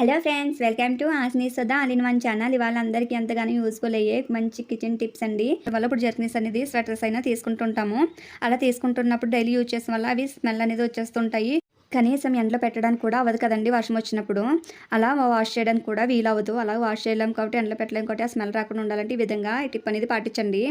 Hello friends welcome to ఆస్నీ సోదా all one channel. ఇవాళ అందరికీ ఎంతగానో యూస్ఫుల్ అయ్యే మంచి కిచెన్ టిప్స్ అండి. వల్ల ఇప్పుడు జర్నీస్ అనేది స్వెటర్స్ అయినా తీసుకుంటుంటాము. అలా తీసుకుంటున్నప్పుడు డైలీ యూజ్ చేసిన వల్ల అవి స్మెల్ అనేది వచ్చేస్తుంటాయి. కనీసం ఎండలో పెట్టడానికి కూడా అవ్వదు కదండి వర్షం వచ్చినప్పుడు. అలా వాష్ చేయడానికి కూడా వీలవ్వదు. అలా వాష్ చేయలేం కాబట్టి ఎండలో పెట్టలేము కాబట్టి ఆ స్మెల్ రాకుండా ఉండాలంటే ఈ విధంగా ఈ టిప్ అనేది పాటించండి.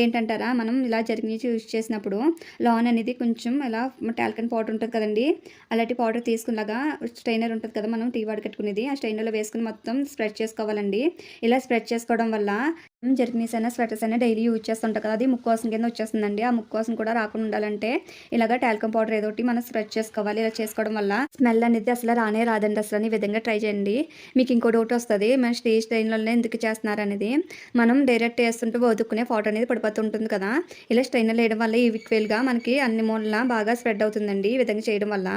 ఏంటంటారా? మనం ఇలా జరిగి యూజ్ చేసినప్పుడు లాన్ అనేది కొంచెం ఇలా టాల్కన్ పౌడర్ ఉంటుంది కదండి. అలాంటి పౌడర్ తీసుకున్నలాగా స్ట్రైనర్ ఉంటుంది కదా మనం టీ వాడి కట్టుకునేది. ఆ స్ట్రైనర్లో వేసుకుని మొత్తం స్ప్రెడ్ చేసుకోవాలండి. ఇలా స్ప్రెడ్ చేసుకోవడం వల్ల జర్నీస్ అయినా స్వెటర్స్ అయినా డైలీ యూజ్ చేస్తుంటాం కదా. అది ముక్కోసం కింద వచ్చేస్తుందండి. ఆ ముక్కోసం కూడా రాకుండా ఉండాలంటే ఇలాగ టాల్కమ్ పౌడర్ ఏదో ఒకటి మనం స్ప్రెడ్ చేసుకోవాలి. ఇలా చేసుకోవడం వల్ల స్మెల్ అనేది అసలు రానే రాదండి. అసలు ఈ విధంగా ట్రై చేయండి. మీకు ఇంకో డౌట్ వస్తుంది మన స్టేజ్ స్ట్రైన్లోనే ఎందుకు చేస్తున్నారు అనేది. మనం డైరెక్ట్ వేస్తుంటే వదుకునే ఫోటో అనేది పడిపోతుంటుంది కదా. ఇలా స్ట్రైనర్ వేయడం వల్ల ఈ ఈక్వల్గా మనకి అన్ని మూలన బాగా స్ప్రెడ్ అవుతుందండి ఈ విధంగా చేయడం వల్ల.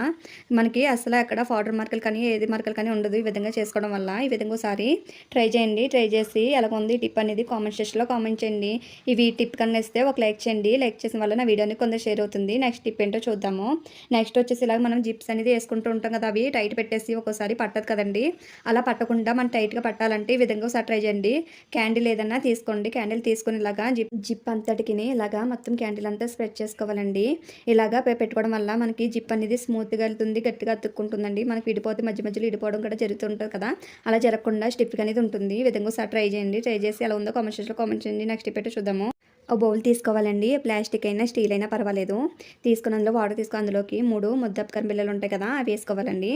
మనకి అసలు అక్కడ ఫౌడర్ మార్కులు కానీ ఏది మార్కులు కానీ ఉండదు ఈ విధంగా చేసుకోవడం వల్ల. ఈ విధంగా ఒకసారి ట్రై చేయండి. ట్రై చేసి ఎలా ఉంది టిప్ అనేది కామెంట్ సెక్షన్లో కామెంట్ చేయండి. ఇవి టిప్ కన్నా ఇస్తే ఒక లైక్ చేయండి. లైక్ చేసిన వల్ల నా వీడియోని కొంత షేర్ అవుతుంది. నెక్స్ట్ టిప్ ఏంటో చూద్దాము. నెక్స్ట్ వచ్చేసి ఇలాగ మనం జిప్స్ అనేది వేసుకుంటూ ఉంటాం కదా అవి. టైట్ పెట్టేసి ఒక్కోసారి పట్టదు కదండి. అలా పట్టకుండా మనం టైట్గా పట్టాలంటే ఈ విధంగా ఒకసారి ట్రై చేయండి. క్యాండిల్ ఏదన్నా తీసుకోండి. క్యాండిల్ తీసుకుని ఇలాగా జిప్ జిప్ అంతటికి ఇలాగా మొత్తం క్యాండిల్ అంతా స్ప్రెడ్ చేసుకోవాలండి. ఇలాగా పెట్టుకోవడం వల్ల మనకి జిప్ అనేది స్మూత్గా వెళ్తుంది గట్టిగా అతుక్కుంటుందండి. మనకి విడిపోతే మధ్య మధ్యలో విడిపోవడం కూడా జరుగుతుంటుంది కదా. అలా జరగకుండా స్టిప్ అనేది ఉంటుంది. ఈ విధంగా ఒకసారి ట్రై చేయండి. ట్రై చేసి ఎలా ఉందో కామెంట్ సెక్షన్లో కామెంట్ చేయండి. నెక్స్ట్ టిప్ చూద్దాము. ఒక బౌల్ తీసుకోవాలండి. ప్లాస్టిక్ అయినా స్టీల్ అయినా పర్వాలేదు. తీసుకుని అందులో వాటర్ తీసుకుని అందులోకి మూడు ముద్దపకరం బిల్లలు ఉంటాయి కదా అవి వేసుకోవాలండి.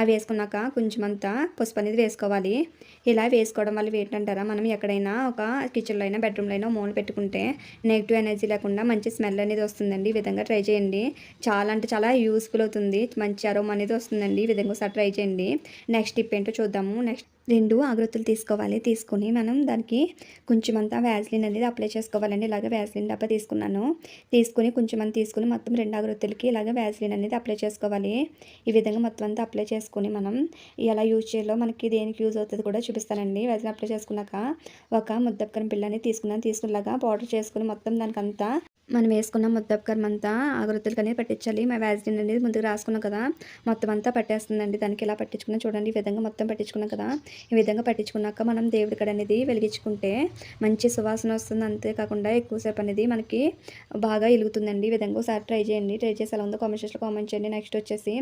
అవి వేసుకున్నాక కొంచెం అంతా పసుపు అనేది వేసుకోవాలి. ఇలా వేసుకోవడం వల్ల ఏంటంటారా మనం ఎక్కడైనా ఒక కిచెన్లో అయినా బెడ్రూమ్లో అయినా మూల పెట్టుకుంటే నెగిటివ్ ఎనర్జీ లేకుండా మంచి స్మెల్ అనేది వస్తుందండి. ఈ విధంగా ట్రై చేయండి. చాలా అంటే చాలా యూస్ఫుల్ అవుతుంది. మంచి అరోమ్ అనేది వస్తుందండి. ఈ విధంగా ఒకసారి ట్రై చేయండి. నెక్స్ట్ టిప్ ఏంటో చూద్దాము. నెక్స్ట్ రెండు ఆగృతులు తీసుకోవాలి. తీసుకుని మనం దానికి కొంచెం అంతా వ్యాజ్లిన్ అనేది అప్లై చేసుకోవాలండి. ఇలాగ వ్యాజ్లిన్ డబ్బా తీసుకున్నాను. తీసుకుని కొంచెం అంత తీసుకుని మొత్తం రెండు ఆగృతులకి ఇలాగ వ్యాజ్లిన్ అనేది అప్లై చేసుకోవాలి. ఈ విధంగా మొత్తం అంతా అప్లై చేసుకుని మనం ఎలా యూజ్ చేయాలో మనకి దేనికి యూజ్ అవుతుంది కూడా చూపిస్తానండి. వ్యాజ్లిన్ అప్లై చేసుకున్నాక ఒక ముద్దపకరం పిల్లని తీసుకున్నాను. తీసుకునేలాగా పౌడర్ చేసుకుని మొత్తం దానికంతా మనం వేసుకున్న ముద్దపకరం అంతా ఆగృతులకి అనేది పట్టించాలి. మా వ్యాజిన్ అనేది ముందుకు రాసుకున్నాం కదా మొత్తం అంతా పట్టేస్తుందండి. దానికి ఎలా పట్టించుకున్నా చూడండి ఈ విధంగా మొత్తం పట్టించుకున్నాం కదా. ఈ విధంగా పట్టించుకున్నాక మనం దేవుడి కడ అనేది వెలిగించుకుంటే మంచి సువాసన వస్తుంది. అంతేకాకుండా ఎక్కువసేపు అనేది మనకి బాగా వెలుగుతుందండి ఈ విధంగా ఒకసారి ట్రై చేయండి. ట్రై చేసి ఎలా ఉందో కామెంట్ కామెంట్ చేయండి. నెక్స్ట్ వచ్చేసి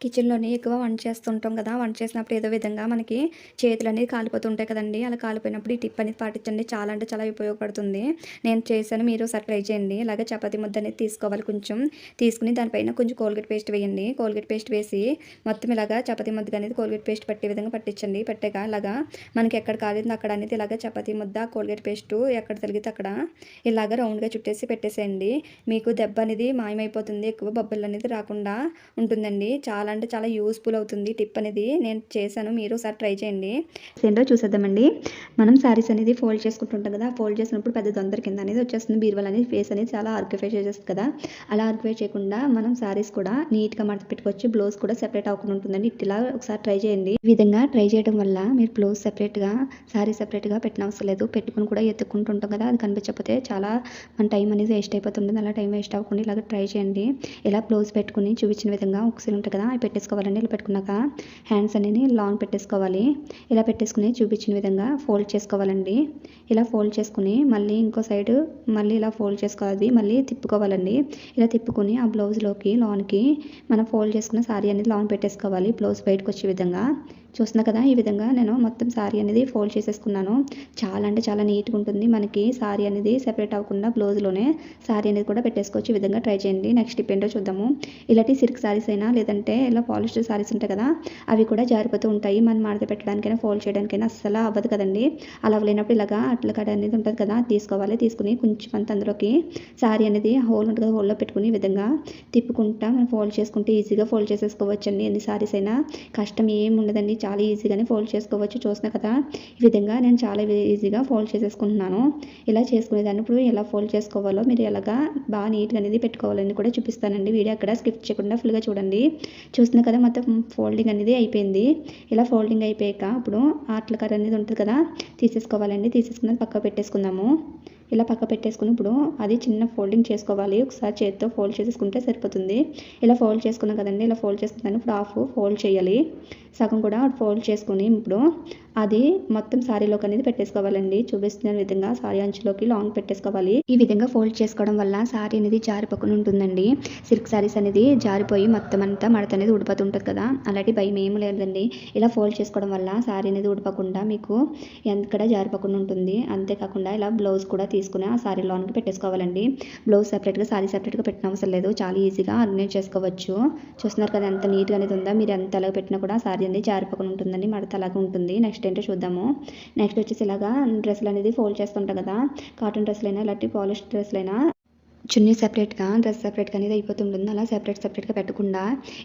కిచెన్లోని ఎక్కువ వంట చేస్తుంటాం కదా వంట చేసినప్పుడు ఏదో విధంగా మనకి చేతులు అనేది కాలిపోతుంటాయి కదండి. అలా కాలిపోయినప్పుడు ఈ టిప్ అనేది పాటించండి. చాలా అంటే చాలా ఉపయోగపడుతుంది. నేను చేశాను మీరు ఒకసారి ట్రై చేయండి. అలాగే చపాతీ ముద్ద అనేది తీసుకోవాలి కొంచెం. తీసుకుని దానిపైన కొంచెం కోల్గేట్ పేస్ట్ వేయండి. కోల్గేట్ పేస్ట్ వేసి మొత్తం ఇలాగా చపాతీ ముద్ద అనేది కోల్గేట్ పేస్ట్ పట్టే విధంగా పట్టించండి. పెట్టాక ఇలాగా మనకి ఎక్కడ కాలేదు అక్కడ అనేది ఇలాగ చపాతీ ముద్ద కోల్గేట్ పేస్ట్ ఎక్కడ తిరిగితే అక్కడ ఇలాగ రౌండ్గా చుట్టేసి పెట్టేసేయండి. మీకు దెబ్బ అనేది మాయమైపోతుంది. ఎక్కువ బొబ్బలు అనేది రాకుండా ఉంటుందండి. చాలా చాలా అంటే చాలా యూస్ఫుల్ అవుతుంది. టిప్ అనేది నేను చేశాను. మీరు ఒకసారి ట్రై చేయండి. ఏంటో చూసేద్దామండి. మనం శారీస్ అనేది ఫోల్డ్ చేసుకుంటుంటాం కదా ఫోల్డ్ చేసినప్పుడు పెద్ద తొందర కింద అనేది వచ్చేస్తుంది. బీరువాల్ అనేది ఫేస్ అనేది చాలా ఆర్కిఫై చేసేస్తుంది కదా. అలా ఆర్కిఫై చేయకుండా మనం శారీస్ కూడా నీట్గా మడత పెట్టుకోవచ్చు. బ్లౌజ్ కూడా సెపరేట్ అవ్వకుండా ఉంటుందండి. ఇట్లా ఒకసారి ట్రై చేయండి. ఈ విధంగా ట్రై చేయడం వల్ల మీరు బ్లౌజ్ సెపరేట్గా శారీ సెపరేట్గా పెట్టిన అవసరం లేదు. పెట్టుకుని కూడా ఎత్తుకుంటుంటాం కదా. అది కనిపించకపోతే చాలా మన టైం అనేది వేస్ట్ అయిపోతుంది. అలా టైం వేస్ట్ అవ్వకుండా ఇలాగ ట్రై చేయండి. ఇలా బ్లౌజ్ పెట్టుకుని చూపించిన విధంగా ఒకసారి ఉంటుంది కదా పెట్టేసుకోవాలండి. ఇలా పెట్టుకున్నాక హ్యాండ్స్ అనేది లాంగ్ పెట్టేసుకోవాలి. ఇలా పెట్టేసుకుని చూపించిన విధంగా ఫోల్డ్ చేసుకోవాలండి. ఇలా ఫోల్డ్ చేసుకుని మళ్ళీ ఇంకో సైడ్ మళ్ళీ ఇలా ఫోల్డ్ చేసుకోవాలి. మళ్ళీ తిప్పుకోవాలండి. ఇలా తిప్పుకొని ఆ బ్లౌజ్లోకి లాన్కి మనం ఫోల్డ్ చేసుకున్న సారీ అనేది లాన్ పెట్టేసుకోవాలి. బ్లౌజ్ బయటకు వచ్చే విధంగా. చూస్తున్నా కదా ఈ విధంగా నేను మొత్తం శారీ అనేది ఫోల్డ్ చేసేసుకున్నాను. చాలా అంటే చాలా నీట్గా ఉంటుంది. మనకి శారీ అనేది సెపరేట్ అవ్వకుండా బ్లౌజ్లోనే శారీ అనేది కూడా పెట్టేసుకోవచ్చు. ఈ విధంగా ట్రై చేయండి. నెక్స్ట్ టిప్ ఏంటో చూద్దాము. ఇలాంటి సిల్క్ శారీస్ అయినా లేదంటే ఇలా పాలిస్టర్ శారీస్ ఉంటాయి కదా అవి కూడా జారిపోతూ ఉంటాయి. మనం మడత పెట్టడానికైనా ఫోల్డ్ చేయడానికైనా అస్సలు అవ్వదు కదండి. అలా అవ్వలేనప్పుడు ఇలాగా అట్ల కడ అనేది ఉంటుంది కదా తీసుకోవాలి. తీసుకుని కొంచెం అంత అందులోకి శారీ అనేది హోల్ ఉంటుంది కదా హోల్లో పెట్టుకుని విధంగా తిప్పుకుంటా మనం ఫోల్డ్ చేసుకుంటే ఈజీగా ఫోల్డ్ చేసేసుకోవచ్చండి. ఎన్ని శారీస్ అయినా కష్టం ఏమి ఉండదండి. చాలా ఈజీగానే ఫోల్డ్ చేసుకోవచ్చు. చూసిన కదా ఈ విధంగా నేను చాలా ఈజీగా ఫోల్డ్ చేసేసుకుంటున్నాను. ఇలా చేసుకునేదాన్ని? ఇప్పుడు ఎలా ఫోల్డ్ చేసుకోవాలో మీరు ఎలాగా బాగా నీట్గా అనేది పెట్టుకోవాలని కూడా చూపిస్తానండి. వీడియో అక్కడ స్కిప్ చేయకుండా ఫుల్గా చూడండి. చూసిన కదా మొత్తం ఫోల్డింగ్ అనేది అయిపోయింది. ఇలా ఫోల్డింగ్ అయిపోయాక ఇప్పుడు ఆటల కర్ర అనేది ఉంటుంది కదా తీసేసుకోవాలండి. తీసేసుకున్నది పక్క పెట్టేసుకుందాము. ఇలా పక్క పెట్టేసుకుని ఇప్పుడు అది చిన్న ఫోల్డింగ్ చేసుకోవాలి. ఒకసారి చేతితో ఫోల్డ్ చేసేసుకుంటే సరిపోతుంది. ఇలా ఫోల్డ్ చేసుకున్నాం కదండి. ఇలా ఫోల్డ్ చేసుకున్నాను. ఇప్పుడు హాఫ్ ఫోల్డ్ చేయాలి. సగం కూడా ఫోల్డ్ చేసుకుని ఇప్పుడు అది మొత్తం శారీలోకి అనేది పెట్టేసుకోవాలండి. చూపిస్తున్న విధంగా శారీ అంచులోకి లాంగ్ పెట్టేసుకోవాలి. ఈ విధంగా ఫోల్డ్ చేసుకోవడం వల్ల శారీ అనేది జారిపోకుండా ఉంటుందండి. సిల్క్ శారీస్ అనేది జారిపోయి మొత్తం అంతా మడత అనేది ఉడిపోతుంటుంది కదా. అలాంటి భయం ఏం లేదండి. ఇలా ఫోల్డ్ చేసుకోవడం వల్ల శారీ అనేది ఊడిపోకుండా మీకు ఎక్కడ జారిపోకుండా ఉంటుంది. అంతేకాకుండా ఇలా బ్లౌజ్ కూడా తీసుకుని ఆ శారీ లోనికి పెట్టేసుకోవాలండి. బ్లౌజ్ సెపరేట్గా శారీ సెపరేట్గా పెట్టిన అవసరం లేదు. చాలా ఈజీగా ఆర్గనైజ్ చేసుకోవచ్చు. చూస్తున్నారు కదా ఎంత నీట్గా అనేది ఉందా? మీరు ఎంత అలాగ పెట్టినా కూడా శారీ అనేది జారిపోకుండా ఉంటుందండి. మడత అలాగే ఉంటుంది. నెక్స్ట్ ఏంటో చూద్దాము. నెక్స్ట్ వచ్చేసి ఇలాగా డ్రెస్సులు అనేది ఫోల్డ్ చేస్తుంటాం కదా. కాటన్ డ్రెస్సులైనా ఇలాంటి పాలిష్ డ్రెస్సులైనా చున్నీ సెపరేట్గా డ్రెస్ సెపరేట్గా అనేది అయిపోతుంటుంది. అలా సెపరేట్ సెపరేట్గా పెట్టకుండా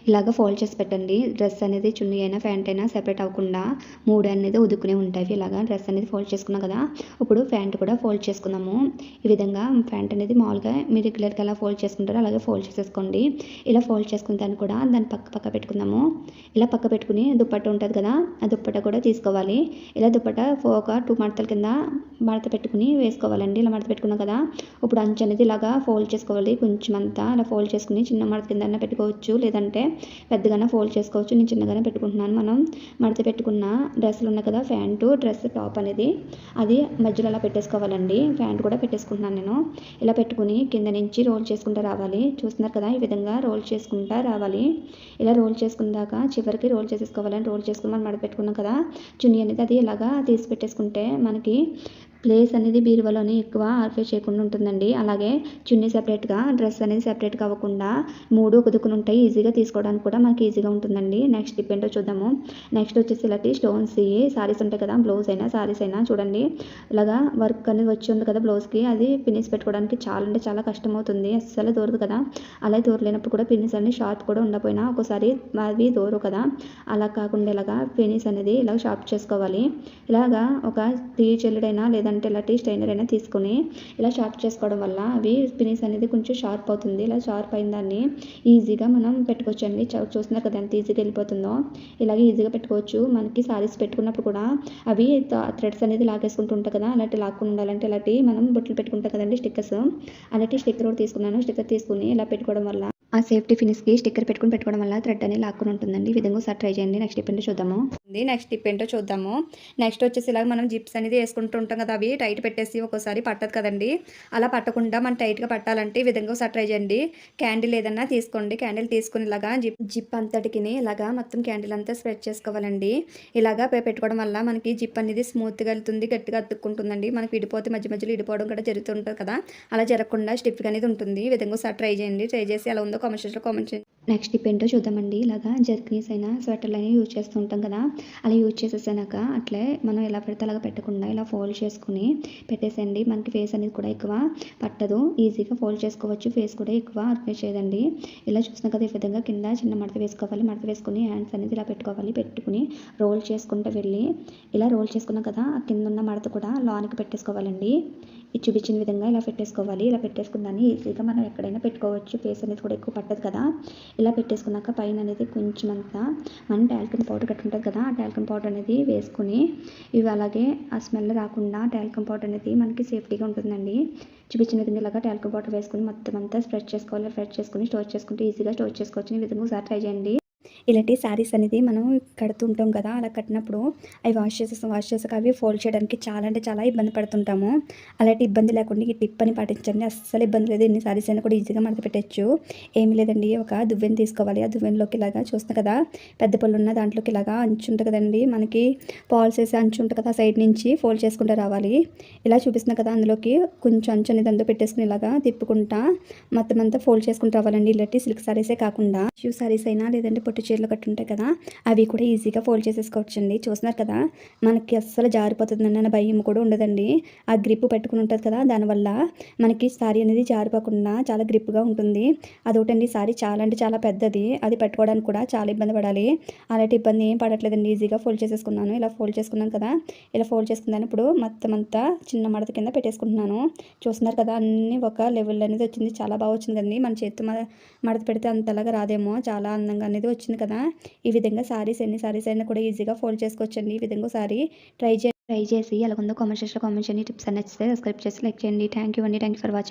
ఇలాగ ఫోల్డ్ చేసి పెట్టండి. డ్రెస్ అనేది చున్నీ అయినా ప్యాంట్ అయినా సెపరేట్ అవ్వకుండా మూడు అనేది ఉదుకునే ఉంటాయి. ఇలాగా డ్రెస్ అనేది ఫోల్డ్ చేసుకున్నాం కదా ఇప్పుడు ప్యాంట్ కూడా ఫోల్డ్ చేసుకున్నాము ఈ విధంగా ప్యాంట్ అనేది మామూలుగా మీరు రెగ్యులర్గా ఎలా ఫోల్డ్ చేసుకుంటారో అలాగే ఫోల్డ్ చేసేసుకోండి. ఇలా ఫోల్డ్ చేసుకున్న దాన్ని కూడా దాన్ని పక్క పక్క పెట్టుకుందాము. ఇలా పక్క పెట్టుకుని దుప్పట్ట ఉంటుంది కదా ఆ దుప్పట్ట కూడా తీసుకోవాలి. ఇలా దుప్పట్ట ఒక టూ మడతల కింద మడత పెట్టుకుని వేసుకోవాలండి. ఇలా మడత పెట్టుకున్నాం కదా ఇప్పుడు అంచు అనేది ఇలాగా ఫోల్డ్ చేసుకోవాలి. కొంచెం అంతా అలా ఫోల్డ్ చేసుకుని చిన్న మడత కింద పెట్టుకోవచ్చు. లేదంటే పెద్దగానే ఫోల్డ్ చేసుకోవచ్చు. నేను చిన్నగానే పెట్టుకుంటున్నాను. మనం మడత పెట్టుకున్న డ్రెస్సులు ఉన్నాయి కదా ప్యాంటు డ్రెస్ టాప్ అనేది. అది మధ్యలో అలా పెట్టేసుకోవాలండి. ప్యాంట్ కూడా పెట్టేసుకుంటున్నాను నేను. ఇలా పెట్టుకుని కింద నుంచి రోల్ చేసుకుంటూ రావాలి. చూస్తున్నారు కదా ఈ విధంగా రోల్ చేసుకుంటా రావాలి. ఇలా రోల్ చేసుకున్నాక చివరికి రోల్ చేసేసుకోవాలని రోల్ చేసుకుని మనం మడత పెట్టుకున్నాం కదా చున్నీ అనేది అది ఇలాగా తీసి పెట్టేసుకుంటే మనకి ప్లేస్ అనేది బీరువాలోనే ఎక్కువ ఆర్ఫే చేయకుండా ఉంటుందండి. అలాగే చున్నీ సెపరేట్గా డ్రెస్ అనేది సెపరేట్గా అవ్వకుండా మూడు కుదుకుని ఉంటాయి. ఈజీగా తీసుకోవడానికి కూడా మనకి ఈజీగా ఉంటుందండి. నెక్స్ట్ టిప్ చూద్దాము. నెక్స్ట్ వచ్చేసి ఇలాంటి స్టోన్స్ సారీస్ ఉంటాయి కదా బ్లౌజ్ అయినా సారీస్ అయినా చూడండి. ఇలాగా వర్క్ అనేది వచ్చి ఉంది కదా బ్లౌజ్కి అది పినిస్ పెట్టుకోవడానికి చాలా అంటే చాలా కష్టం అవుతుంది అస్సలు దూరదు కదా. అలా దూరలేనప్పుడు కూడా పినిస్ అనేది షార్ప్ కూడా ఉండకపోయినా ఒకసారి అవి దూరు కదా. అలా కాకుండా ఇలాగా పినిస్ అనేది ఇలా షార్ప్ చేసుకోవాలి. ఇలాగా ఒక టీ చెల్లుడైనా లేదా లేదంటే టీ స్టైనర్ అయినా తీసుకొని ఇలా షార్ప్ చేసుకోవడం వల్ల అవి స్పినిస్ అనేది కొంచెం షార్ప్ అవుతుంది. ఇలా షార్ప్ అయిన దాన్ని ఈజీగా మనం పెట్టుకోవచ్చు అండి చూస్తున్నారు కదా ఎంత ఈజీగా వెళ్ళిపోతుందో. ఇలాగే ఈజీగా పెట్టుకోవచ్చు. మనకి సారీస్ పెట్టుకున్నప్పుడు కూడా అవి థ్రెడ్స్ అనేది లాగేసుకుంటూ ఉంటాయి కదా. అలాంటి లాక్కుని ఉండాలంటే ఇలాంటి మనం బొట్లు పెట్టుకుంటాం కదండి స్టిక్కర్స్ అలాంటి స్టిక్కర్ కూడా తీసుకున్నాను. స్టిక్కర్ తీసుకుని ఇలా పెట్టుకోవడం వల్ల ఆ సేఫ్టీ ఫినిష్కి స్టిక్కర్ పెట్టుకుని పెట్టుకోవడం వల్ల థ్రెడ్ అనేది లాక్కుని ఉంటుందండి. ఈ విధంగా ఒకసారి ట్రై చేయండి. నెక్స్ట్ టిప్ చూద్దాము. ఉంది. నెక్స్ట్ టిప్ ఏంటో చూద్దాము. నెక్స్ట్ వచ్చేసి ఇలా మనం జిప్స్ అనేది వేసుకుంటూ ఉంటాం కదా అవి టైట్ పెట్టేసి ఒక్కోసారి పట్టదు కదండి. అలా పట్టకుండా మనం టైట్గా పట్టాలంటే ఈ విధంగా ఒకసారి ట్రై చేయండి. క్యాండిల్ ఏదన్నా తీసుకోండి. క్యాండిల్ తీసుకుని ఇలాగా జిప్ జిప్ అంతటికి ఇలాగా మొత్తం క్యాండిల్ అంతా స్ప్రెడ్ చేసుకోవాలండి. ఇలాగా పెట్టుకోవడం వల్ల మనకి జిప్ అనేది స్మూత్గా వెళ్తుంది గట్టిగా అతుక్కుంటుందండి. మనకి విడిపోతే మధ్య మధ్యలో విడిపోవడం కూడా జరుగుతుంటుంది కదా. అలా జరగకుండా స్టిఫ్గా అనేది ఉంటుంది. ఈ విధంగా ఒకసారి ట్రై చేయండి. ట్రై చేసి అలా ఉందో కామెంట్ సెక్షన్లో కామెంట్ చేయండి. నెక్స్ట్ టిప్ ఏంటో చూద్దామండి. ఇలాగా జర్కనీస్ అయినా స్వెటర్లు అయినా యూజ్ చేస్తూ ఉంటాం కదా. అలా యూజ్ చేసేసాక అట్లే మనం ఎలా పెడితే అలాగ పెట్టకుండా ఇలా ఫోల్డ్ చేసుకుని పెట్టేసండి మనకి ఫేస్ అనేది కూడా ఎక్కువ పట్టదు. ఈజీగా ఫోల్డ్ చేసుకోవచ్చు. ఫేస్ కూడా ఎక్కువ అర్పే చేయదండి. ఇలా చూసిన కదా ఈ విధంగా కింద చిన్న మడత వేసుకోవాలి. మడత వేసుకుని హ్యాండ్స్ అనేది ఇలా పెట్టుకోవాలి. పెట్టుకుని రోల్ చేసుకుంటూ వెళ్ళి ఇలా రోల్ చేసుకున్నాం కదా ఆ కింద ఉన్న మడత కూడా లోనికి పెట్టేసుకోవాలండి. ఇది చూపించిన విధంగా ఇలా పెట్టేసుకోవాలి. ఇలా పెట్టేసుకున్నాను ఈజీగా మనం ఎక్కడైనా పెట్టుకోవచ్చు. ఫేస్ అనేది కూడా ఎక్కువ పట్టదు కదా. ఇలా పెట్టేసుకున్నాక పైన అనేది కొంచెం అంతా మనం టాల్కమ్ పౌడర్ కట్టి ఉంటుంది కదా. ఆ టాల్కమ్ పౌడర్ అనేది వేసుకుని ఇవి అలాగే ఆ స్మెల్ రాకుండా టాల్కమ్ పౌడర్ అనేది మనకి సేఫ్టీగా ఉంటుందండి. చూపించిన విధంగా ఇలాగా టాల్కమ్ పౌడర్ వేసుకుని మొత్తం అంతా స్ప్రెడ్ చేసుకోవాలి. స్ప్రెడ్ చేసుకుని స్టోర్ చేసుకుంటే ఈజీగా స్టోర్ చేసుకోవచ్చు. ఈ విధంగా ఒకసారి ట్రై చేయండి. ఇలాంటి శారీస్ అనేది మనం కడుతుంటాం కదా అలా కట్టినప్పుడు అవి వాష్ చేసేస్తాం వాష్ చేసాక అవి ఫోల్డ్ చేయడానికి చాలా అంటే చాలా ఇబ్బంది పడుతుంటాము. అలాంటి ఇబ్బంది లేకుండా ఈ టిప్ అని పాటించండి. అస్సలు ఇబ్బంది లేదు ఎన్ని శారీస్ అయినా కూడా ఈజీగా మడత పెట్టచ్చు. ఏమీ లేదండి ఒక దువ్వెని తీసుకోవాలి. ఆ దువ్వెనలోకి ఇలాగా చూస్తాం కదా పెద్ద పళ్ళు ఉన్న దాంట్లోకి ఇలాగా అంచు ఉంటుంది కదండి. మనకి పాల్స్ వేసి అంచు ఉంటుంది కదా సైడ్ నుంచి ఫోల్డ్ చేసుకుంటూ రావాలి. ఇలా చూపిస్తున్నా కదా అందులోకి కొంచెం అంచు అనేది అందులో పెట్టేసుకుని ఇలాగా తిప్పుకుంటా మొత్తం అంతా ఫోల్డ్ చేసుకుంటూ రావాలండి. ఇలాంటి సిల్క్ శారీసే కాకుండా షూ శారీస్ అయినా లేదంటే పొట్టు చీరలు కట్టి ఉంటాయి కదా అవి కూడా ఈజీగా ఫోల్డ్ చేసేసుకోవచ్చండి. చూస్తున్నారు కదా మనకి అస్సలు జారిపోతుందని అన్న భయం కూడా ఉండదండి. ఆ గ్రిప్ పెట్టుకుని ఉంటుంది కదా దానివల్ల మనకి సారీ అనేది జారిపోకుండా చాలా గ్రిప్గా ఉంటుంది. అదొకటండి సారీ చాలా అంటే చాలా పెద్దది అది పెట్టుకోవడానికి కూడా చాలా ఇబ్బంది పడాలి. అలాంటి ఇబ్బంది ఏం పడట్లేదండి ఈజీగా ఫోల్డ్ చేసేసుకున్నాను. ఇలా ఫోల్డ్ చేసుకున్నాను కదా ఇలా ఫోల్డ్ చేసుకున్నాను. ఇప్పుడు మొత్తం అంతా చిన్న మడత కింద పెట్టేసుకుంటున్నాను. చూస్తున్నారు కదా అన్నీ ఒక లెవెల్ అనేది వచ్చింది. చాలా బాగా వచ్చింది కదండి మన చేతి మడత పెడితే అంతలాగా రాదేమో చాలా అందంగా అనేది వచ్చింది కదా? ఈ విధంగా సారీస్ ఎన్ని సారీస్ అయినా కూడా ఈజీగా ఫోల్డ్ చేసుకోవచ్చండి. ఈ విధంగా సారీ ట్రై చే ట్రై చేసి ఎలాగుందో కామెంట్ సెక్షన్లో కామెంట్ చేయండి. టిప్స్ నచ్చితే సబ్స్క్రైబ్ చేసి లైక్ చేయండి. థ్యాంక్ యూ అండి. Thank you for watching